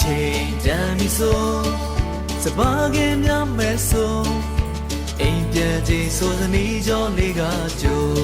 ချိန်တန်ပြီဆိုစပါးကင်များမဲဆိုအိမ်ပြန်ချိန်ဆိုစနီးကြောလေးကကြို